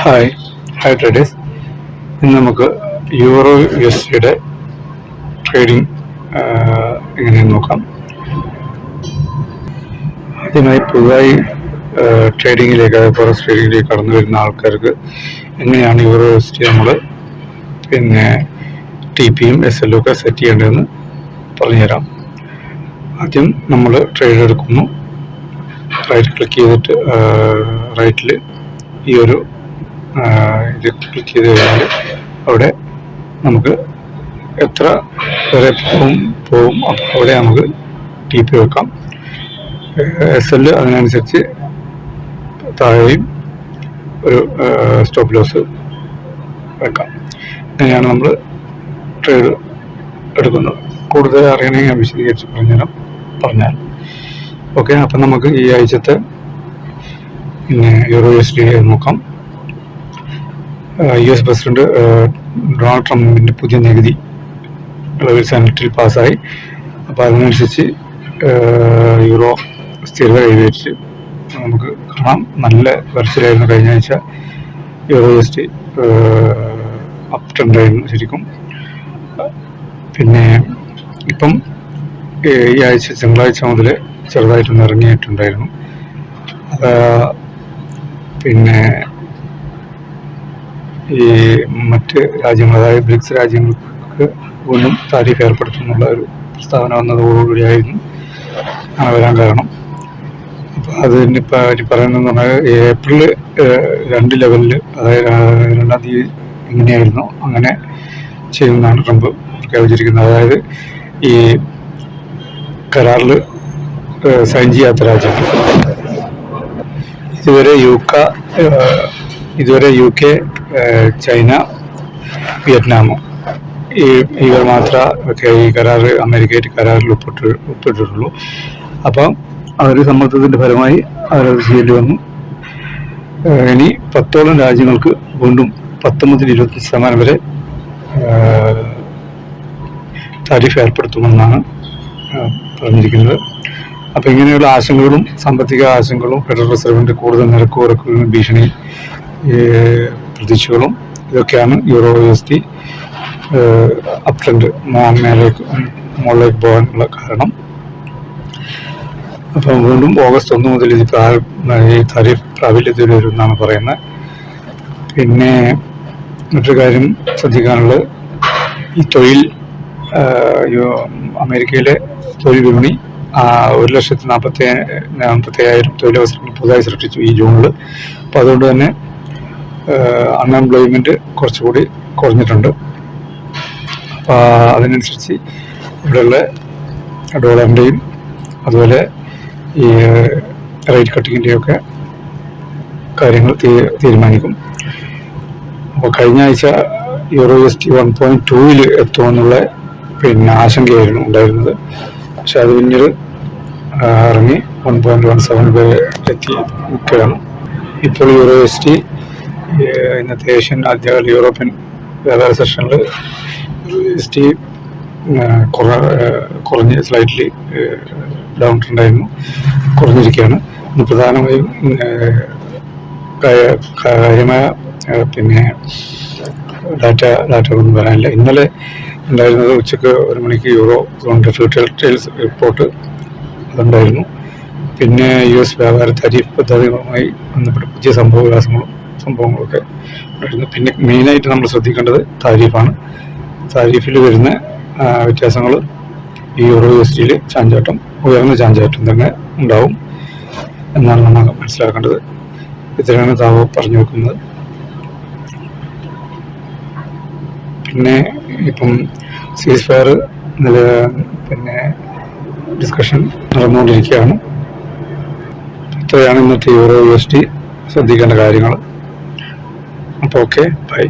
Hi hi traders ഇന്ന് നമുക്ക് euro U S സിയുടെ ട്രേഡിംഗ് എങ്ങനെയെന്ന് നോക്കാം. ആദ്യമായി പുതുതായി ട്രേഡിങ്ങിലേക്ക് ഫോറസ്റ്റ് ട്രേഡിങ്ങിലേക്ക് കടന്നു വരുന്ന ആൾക്കാർക്ക് എങ്ങനെയാണ് യൂറോ യു എസ് ടി നമ്മൾ പിന്നെ ടി പിയും എസ് എല്ലും ഒക്കെ സെറ്റ് ചെയ്യേണ്ടതെന്ന് പറഞ്ഞുതരാം. ആദ്യം നമ്മൾ ട്രേഡ് എടുക്കുന്നു. റൈറ്റ് ക്ലിക്ക് ചെയ്തിട്ട് റൈറ്റിൽ ഈ ഒരു ഇത് ക്ലിക്ക് ചെയ്ത് കഴിഞ്ഞാൽ അവിടെ നമുക്ക് എത്ര വരെ പോകും പോകും അവിടെ നമുക്ക് ടി പി വെക്കാം. എസ് എൽ അതിനനുസരിച്ച് താഴെയും ഒരു സ്റ്റോപ്പ് ലോസ് വെക്കാം. ഇങ്ങനെയാണ് നമ്മൾ ട്രേഡ് എടുക്കുന്നത്. കൂടുതൽ അറിയണമെങ്കിൽ ഞാൻ വിശദീകരിച്ച് പറഞ്ഞുതരാം. പറഞ്ഞാൽ. ഓക്കെ അപ്പം നമുക്ക് ഈ ആഴ്ചത്തെ പിന്നെ യൂറോ എസ് ഡി നോക്കാം യു എസ് പ്രസിഡന്റ് ഡൊണാൾഡ് ട്രംപിന്റെ പുതിയ നികുതി ഇളവിൽ സെനറ്റിൽ പാസ്സായി. അപ്പോൾ അതിനനുസരിച്ച് യൂറോ സ്ഥിരത കൈവരിച്ച് നമുക്ക് കാണാം. നല്ല വരച്ചിലായിരുന്നു കഴിഞ്ഞ ആഴ്ച യൂറോ എസ് ഡി അപ് ട്രെൻഡായിരുന്നു ശരിക്കും. പിന്നെ ഇപ്പം ഈ ആഴ്ച തിങ്കളാഴ്ച മുതൽ ചെറുതായിട്ടൊന്ന് ഇറങ്ങിയിട്ടുണ്ടായിരുന്നു. പിന്നെ ഈ മറ്റ് രാജ്യങ്ങൾ അതായത് ബ്രിക്സ് രാജ്യങ്ങൾക്ക് വീണ്ടും താരിഫ് ഏർപ്പെടുത്തുന്നുള്ള ഒരു പ്രസ്താവന വന്നതോടുകൂടിയായിരുന്നു അങ്ങനെ വരാൻ കാരണം. അപ്പോൾ അതിനിപ്പോൾ അവർ പറയുന്നതെന്ന് പറഞ്ഞാൽ ഏപ്രിൽ രണ്ട് ലെവലിൽ അതായത് രണ്ടാം തീയതി എങ്ങനെയായിരുന്നു അങ്ങനെ ചെയ്യുമെന്നാണ് ട്രംപ് പ്രഖ്യാപിച്ചിരിക്കുന്നത്. അതായത് ഈ കരാറിൽ സൈൻ ചെയ്യാത്ത രാജ്യങ്ങൾ ഇതുവരെ യു ക ഇതുവരെ യു കെ ചൈന വിയറ്റ്നാം ഈ ഇവർ മാത്രമേ ഈ കരാർ അമേരിക്കയായിട്ട് കരാറിൽ ഒപ്പിട്ട് ഒപ്പിട്ടിട്ടുള്ളൂ അപ്പം അവർ സമ്മർദ്ദത്തിന്റെ ഫലമായി അവരത് ചെയ്യേണ്ടി വന്നു. ഇനി പത്തോളം രാജ്യങ്ങൾക്ക് വീണ്ടും പത്ത് മുതൽ ഇരുപത്തി ശതമാനം വരെ താരിഫ് ഏർപ്പെടുത്തുമെന്നാണ് പറഞ്ഞിരിക്കുന്നത്. അപ്പോൾ ഇങ്ങനെയുള്ള ആശങ്കകളും സാമ്പത്തിക ആശങ്കകളും ഫെഡറൽ റിസർവിന്റെ കൂടുതൽ നിരക്ക് കുറക്കുന്ന ഭീഷണി പ്രതീക്ഷകളും ഇതൊക്കെയാണ് euro S T up trend മേലേക്ക് മുകളിലേക്ക് പോകാനുള്ള കാരണം. അപ്പം വീണ്ടും ഓഗസ്റ്റ് ഒന്ന് മുതൽ ഇത് ഈ താരിഫ് പ്രാബല്യത്തിൽ വരും എന്നാണ് പറയുന്നത്. പിന്നെ മറ്റൊരു കാര്യം ശ്രദ്ധിക്കാനുള്ളത് ഈ തൊഴിൽ അമേരിക്കയിലെ തൊഴിൽ വിപണി ഒരു ലക്ഷത്തി നാൽപ്പത്തി നാൽപ്പത്തി അയ്യായിരം തൊഴിലവസരങ്ങൾ പുതുതായി സൃഷ്ടിച്ചു ഈ ജൂണിൽ. അപ്പോൾ അതുകൊണ്ട് തന്നെ അൺഎംപ്ലോയ്മെന്റ് കുറച്ചുകൂടി കുറഞ്ഞിട്ടുണ്ട്. അപ്പോൾ അതിനനുസരിച്ച് ഇവിടെയുള്ള ഡോളറിന്റെയും അതുപോലെ ഈ റേറ്റ് കട്ടിങ്ങിന്റെയും ഒക്കെ കാര്യങ്ങൾ തീരുമാനിക്കും. അപ്പോൾ കഴിഞ്ഞ ആഴ്ച euro S T one point ടൂവിൽ എത്തുമെന്നുള്ള പിന്നെ ആശങ്കയായിരുന്നു ഉണ്ടായിരുന്നത്. പക്ഷെ അത് പിന്നീട് ഇറങ്ങി വൺ പോയിന്റ് വൺ സെവൻ വരെ എത്തി നിൽക്കുകയാണ്. ഇപ്പോൾ യൂറോ എസ് ടി ഇന്നത്തെ ഏഷ്യൻ ആദ്യകാല യൂറോപ്യൻ വ്യാപാര സെഷനിൽ എസ് ടി കുറഞ്ഞ് സ്ലൈറ്റ്ലി ഡൗൺ ട്രെൻഡായിരുന്നു കുറഞ്ഞിരിക്കുകയാണ്. പ്രധാനമായും കാര്യമായ പിന്നെ ഡാറ്റ ഡാറ്റ ഒന്നും വരാനില്ല. ഇന്നലെ ഉണ്ടായിരുന്നത് ഉച്ചയ്ക്ക് ഒരു മണിക്ക് യൂറോ ട്രെയിൽസ് റിപ്പോർട്ട് അതുണ്ടായിരുന്നു. പിന്നെ യു എസ് വ്യാപാര താരിഫ് പദ്ധതികളുമായി ബന്ധപ്പെട്ട പുതിയ സംഭവ വികാസങ്ങളും സംഭവങ്ങളൊക്കെ ഉണ്ടായിരുന്നു. പിന്നെ മെയിനായിട്ട് നമ്മൾ ശ്രദ്ധിക്കേണ്ടത് താരിഫാണ്. താരിഫിൽ വരുന്ന വ്യത്യാസങ്ങൾ ഈ യൂറോ യു എസ് ഡിയിൽ ചാഞ്ചാട്ടം ഉയർന്ന ചാഞ്ചാട്ടം തന്നെ ഉണ്ടാവും എന്നാണ് നമ്മൾ മനസ്സിലാക്കേണ്ടത്. ഇത്രയാണ് താവ് പറഞ്ഞു വെക്കുന്നത്. പിന്നെ ഇപ്പം സീസ് ഫയർ പിന്നെ ഡിസ്കഷൻ നടന്നുകൊണ്ടിരിക്കുകയാണ്. ഇത്രയാണ് ഇന്നത്തെ യൂറോ യു എസ് ടി ശ്രദ്ധിക്കേണ്ട കാര്യങ്ങൾ. അപ്പോൾ ഓക്കെ ബൈ